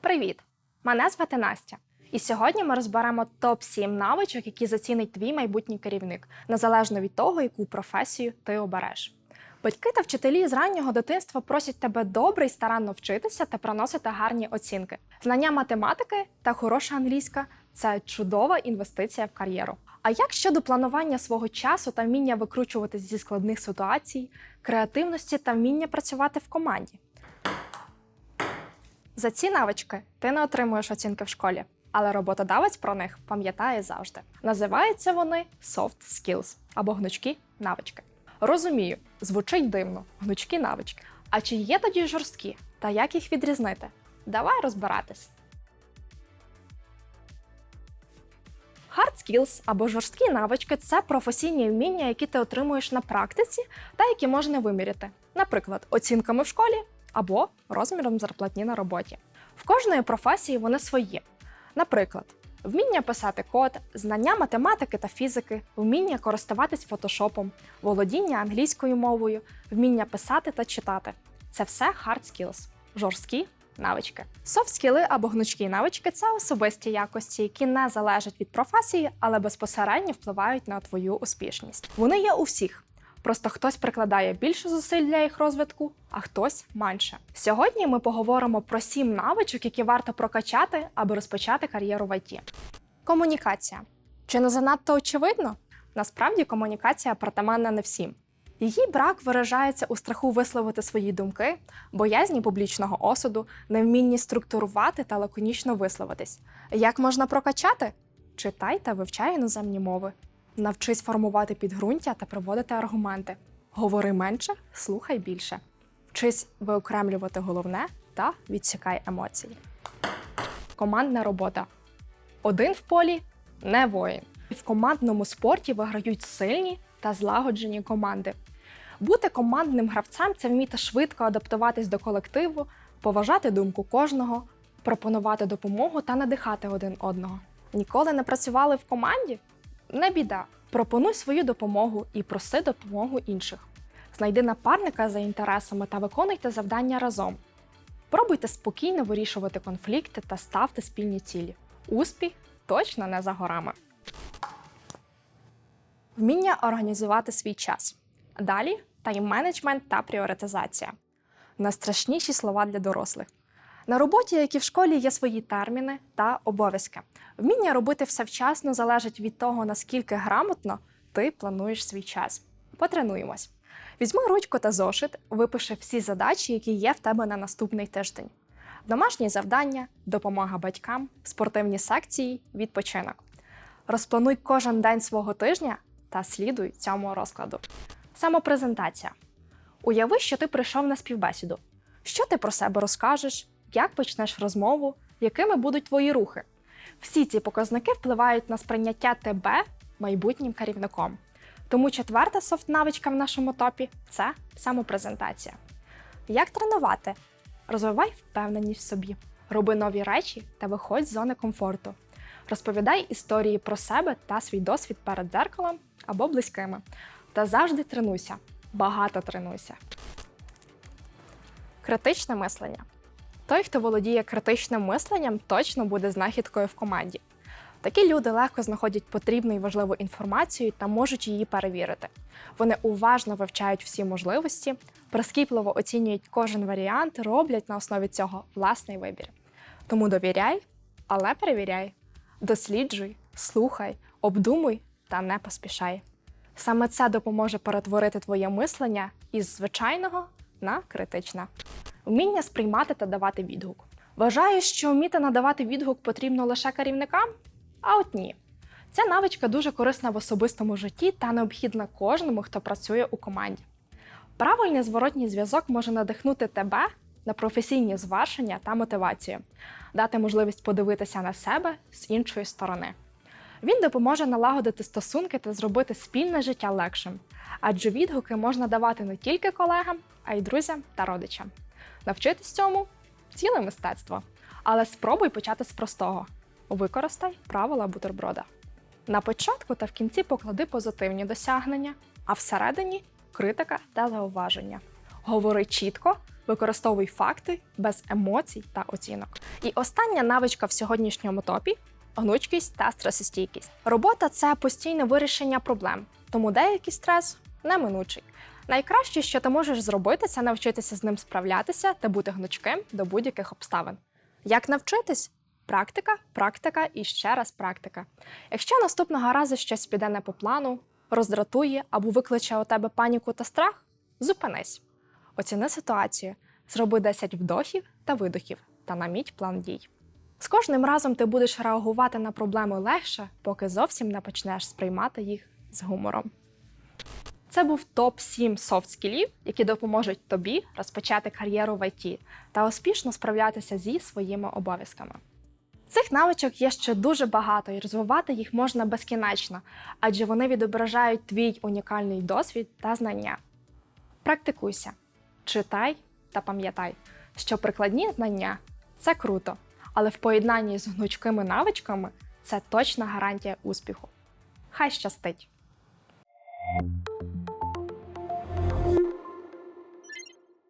Привіт! Мене звати Настя. І сьогодні ми розберемо топ-7 навичок, які зацінить твій майбутній керівник, незалежно від того, яку професію ти обереш. Батьки та вчителі з раннього дитинства просять тебе добре і старанно вчитися та приносити гарні оцінки. Знання математики та хороша англійська це чудова інвестиція в кар'єру. А як щодо планування свого часу та вміння викручуватись зі складних ситуацій, креативності та вміння працювати в команді? За ці навички ти не отримуєш оцінки в школі, але роботодавець про них пам'ятає завжди. Називаються вони soft skills або гнучкі навички. Розумію, звучить дивно, гнучкі навички. А чи є тоді жорсткі? Та як їх відрізнити? Давай розбиратись. Hard skills або жорсткі навички це професійні вміння, які ти отримуєш на практиці та які можна виміряти, наприклад, оцінками в школі або розміром зарплатні на роботі. В кожної професії вони свої. Наприклад, вміння писати код, знання математики та фізики, вміння користуватись фотошопом, володіння англійською мовою, вміння писати та читати. Це все hard skills – жорсткі навички. Soft скіли або гнучкі навички це особисті якості, які не залежать від професії, але безпосередньо впливають на твою успішність. Вони є у всіх. Просто хтось прикладає більше зусиль для їх розвитку, а хтось менше. Сьогодні ми поговоримо про сім навичок, які варто прокачати, аби розпочати кар'єру в ІТ. Комунікація. Чи не занадто очевидно? Насправді комунікація притаманна не всім. Її брак виражається у страху висловити свої думки, боязні публічного осуду, невмінні структурувати та лаконічно висловитись. Як можна прокачати? Читай та вивчай іноземні мови. Навчись формувати підґрунтя та проводити аргументи. Говори менше, слухай більше. Вчись виокремлювати головне та відсікай емоції. Командна робота. Один в полі не воїн. В командному спорті виграють сильні та злагоджені команди. Бути командним гравцем це вміти швидко адаптуватись до колективу, поважати думку кожного, пропонувати допомогу та надихати один одного. Ніколи не працювали в команді? Не біда. Пропонуй свою допомогу і проси допомогу інших. Знайди напарника за інтересами та виконуйте завдання разом. Пробуйте спокійно вирішувати конфлікти та ставте спільні цілі. Успіх точно не за горами. Вміння організувати свій час. Далі тайм-менеджмент та пріоритизація. Найстрашніші слова для дорослих. На роботі, як і в школі, є свої терміни та обов'язки. Вміння робити все вчасно залежить від того, наскільки грамотно ти плануєш свій час. Потренуємось. Візьми ручку та зошит, випиши всі задачі, які є в тебе на наступний тиждень. Домашні завдання, допомога батькам, спортивні секції, відпочинок. Розплануй кожен день свого тижня та слідуй цьому розкладу. Самопрезентація. Уяви, що ти прийшов на співбесіду. Що ти про себе розкажеш, як почнеш розмову, якими будуть твої рухи. Всі ці показники впливають на сприйняття тебе майбутнім керівником. Тому четверта софт-навичка в нашому топі це самопрезентація. Як тренувати? Розвивай впевненість в собі, роби нові речі та виходь з зони комфорту. Розповідай історії про себе та свій досвід перед дзеркалом або близькими. Та завжди тренуйся, багато тренуйся. Критичне мислення. Той, хто володіє критичним мисленням, точно буде знахідкою в команді. Такі люди легко знаходять потрібну і важливу інформацію та можуть її перевірити. Вони уважно вивчають всі можливості, прискіпливо оцінюють кожен варіант, роблять на основі цього власний вибір. Тому довіряй, але перевіряй. Досліджуй, слухай, обдумуй та не поспішай. Саме це допоможе перетворити твоє мислення із звичайного на критичне. Вміння сприймати та давати відгук. Вважаєш, що вміти надавати відгук потрібно лише керівникам? А от ні. Ця навичка дуже корисна в особистому житті та необхідна кожному, хто працює у команді. Правильний зворотній зв'язок може надихнути тебе на професійні звершення та мотивацію, дати можливість подивитися на себе з іншої сторони. Він допоможе налагодити стосунки та зробити спільне життя легшим, адже відгуки можна давати не тільки колегам, а й друзям та родичам. Навчитись цьому ціле мистецтво. Але спробуй почати з простого: використай правила бутерброда. На початку та в кінці поклади позитивні досягнення, а всередині критика та зауваження. Говори чітко, використовуй факти без емоцій та оцінок. І остання навичка в сьогоднішньому топі гнучкість та стресостійкість. Робота це постійне вирішення проблем, тому деякий стрес неминучий. Найкраще, що ти можеш зробити, це навчитися з ним справлятися та бути гнучким до будь-яких обставин. Як навчитись? Практика, практика і ще раз практика. Якщо наступного разу щось піде не по плану, роздратує або викличе у тебе паніку та страх, зупинись. Оціни ситуацію, зроби 10 вдохів та видохів та наміть план дій. З кожним разом ти будеш реагувати на проблеми легше, поки зовсім не почнеш сприймати їх з гумором. Це був топ 7 софт скілів, які допоможуть тобі розпочати кар'єру в ІТ та успішно справлятися зі своїми обов'язками. Цих навичок є ще дуже багато, і розвивати їх можна безкінечно, адже вони відображають твій унікальний досвід та знання. Практикуйся, читай та пам'ятай, що прикладні знання це круто, але в поєднанні з гнучкими навичками це точна гарантія успіху. Хай щастить!